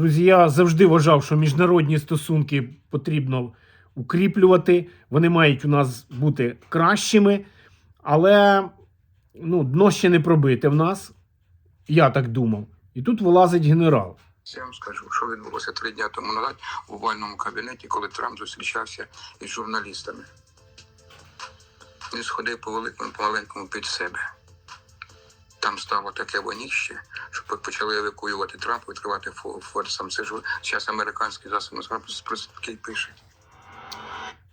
Друзі, я завжди вважав, що міжнародні стосунки потрібно укріплювати. Вони мають у нас бути кращими, але ну, дно ще не пробите в нас. Я так думав. І тут вилазить генерал. Я вам скажу, що відбулося три дні тому назад у овальному кабінеті, коли Трамп зустрічався із журналістами. Він сходив по великому помаленькому під себе. Там стало таке воніще, що почали евакуювати Трампа, відкривати фо- форт сам. Це ж зараз американські засоби такий пише.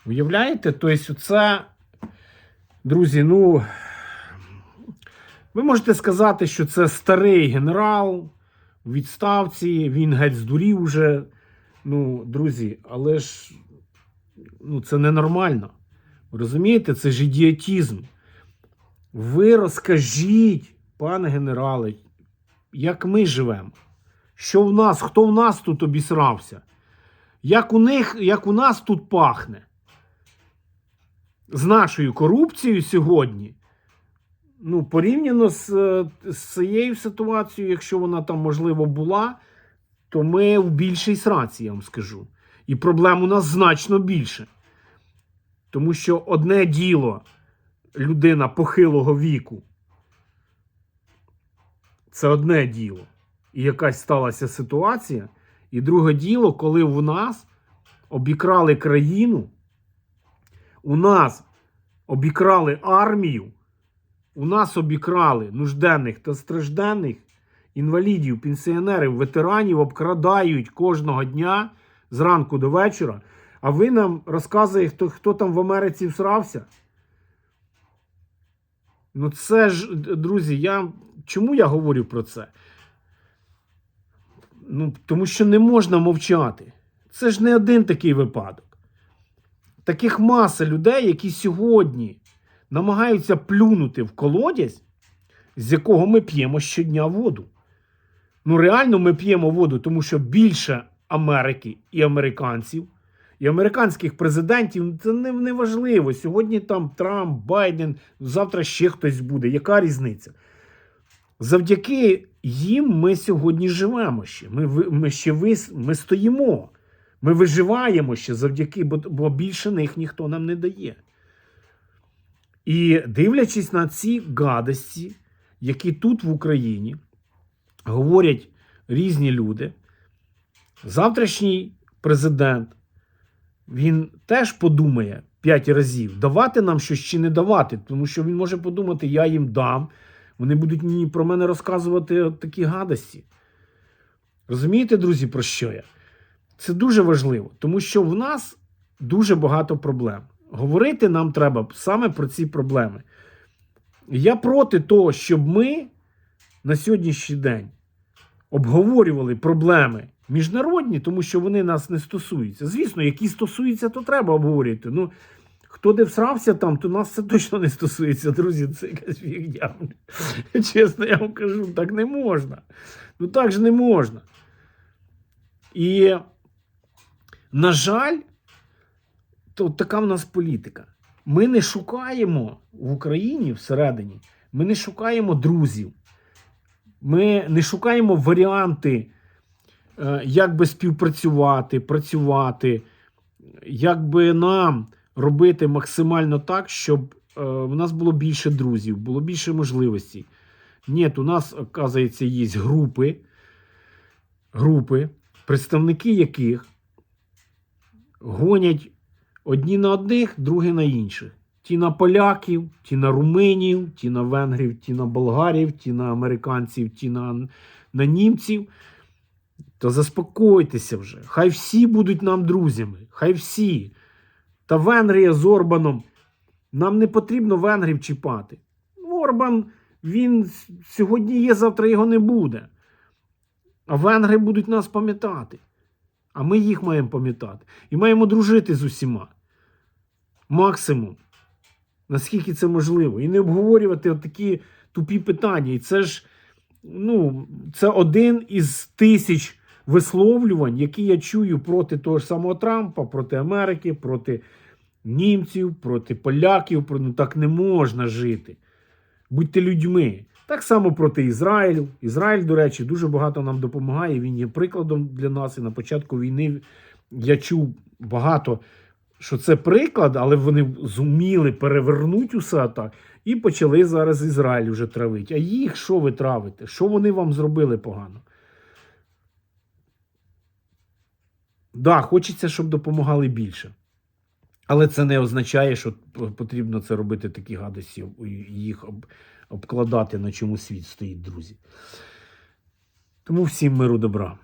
Уявляєте? Тобто, це, друзі, ну. Ви можете сказати, що це старий генерал у відставці, він геть здурів уже. Ну, друзі, але ж ну, це ненормально. Розумієте, це ж ідіотізм. Ви розкажіть, пане генерале, як ми живемо. Що в нас, хто в нас тут обісрався? Як у них, як у нас тут пахне? З нашою корупцією сьогодні. Ну, порівняно з, е, з цією ситуацією, якщо вона там можливо була, то ми в більшій сраці, я вам скажу. І проблем у нас значно більше. Тому що одне діло людина похилого віку. Це одне діло. І якась сталася ситуація. І друге діло, коли в нас обікрали країну, у нас обікрали армію, у нас обікрали нужденних та стражденних, інвалідів, пенсіонерів, ветеранів обкрадають кожного дня зранку до вечора. А ви нам розказуєте, хто, хто там в Америці всрався? Ну, це ж, друзі, я чому я говорю про це? Ну, тому що не можна мовчати. Це ж не один такий випадок. Таких маса людей, які сьогодні намагаються плюнути в колодязь, з якого ми п'ємо щодня воду. Ну, реально ми п'ємо воду, тому що більше Америки і американців, і американських президентів це не, не важливо. Сьогодні там Трамп, Байден, завтра ще хтось буде. Яка різниця? Завдяки їм ми сьогодні живемо ще. Ми, ми ще вис, ми стоїмо. Ми виживаємо ще завдяки, бо, бо більше них ніхто нам не дає. І дивлячись на ці гадості, які тут в Україні говорять різні люди, завтрашній президент він теж подумає п'ять разів, давати нам щось чи не давати, тому що він може подумати, я їм дам. Вони будуть мені про мене розказувати такі гадості. Розумієте, друзі, про що я? Це дуже важливо, тому що в нас дуже багато проблем. Говорити нам треба саме про ці проблеми. Я проти того, щоб ми на сьогоднішній день обговорювали проблеми міжнародні, тому що вони нас не стосуються. Звісно, які стосуються, то треба обговорювати. Ну, хто де всрався там, то нас це точно не стосується, друзі. Це якась фігня. Чесно, я вам кажу, так не можна. Ну так же не можна. І, на жаль, то така в нас політика. Ми не шукаємо в Україні всередині, ми не шукаємо друзів. Ми не шукаємо варіанти, е, як би співпрацювати, працювати, як би нам робити максимально так, щоб е, в нас було більше друзів, було більше можливостей. Ні, у нас, оказується, є групи, групи, представники яких гонять одні на одних, другі на інших. Ті на поляків, ті на руминів, ті на венгрів, ті на болгарів, ті на американців, ті на, на німців. То заспокойтеся вже. Хай всі будуть нам друзями. Хай всі. Та Венгрія з Орбаном. Нам не потрібно венгрів чіпати. Орбан, він сьогодні є, завтра його не буде. А венгри будуть нас пам'ятати. А ми їх маємо пам'ятати. І маємо дружити з усіма. Максимум. Наскільки це можливо. І не обговорювати такі тупі питання. І це ж ну, це один із тисяч висловлювань, які я чую проти того ж самого Трампа, проти Америки, проти німців, проти поляків. Ну так не можна жити. Будьте людьми. Так само проти Ізраїлю. Ізраїль, до речі, дуже багато нам допомагає. Він є прикладом для нас. І на початку війни я чув багато, що це приклад, але вони зуміли перевернути усе так і почали зараз Ізраїль вже травити. А їх що ви травите? Що вони вам зробили погано? Да, хочеться, щоб допомагали більше. Але це не означає, що потрібно це робити такі гадості, їх обкладати, на чому світ стоїть, друзі. Тому всім миру добра.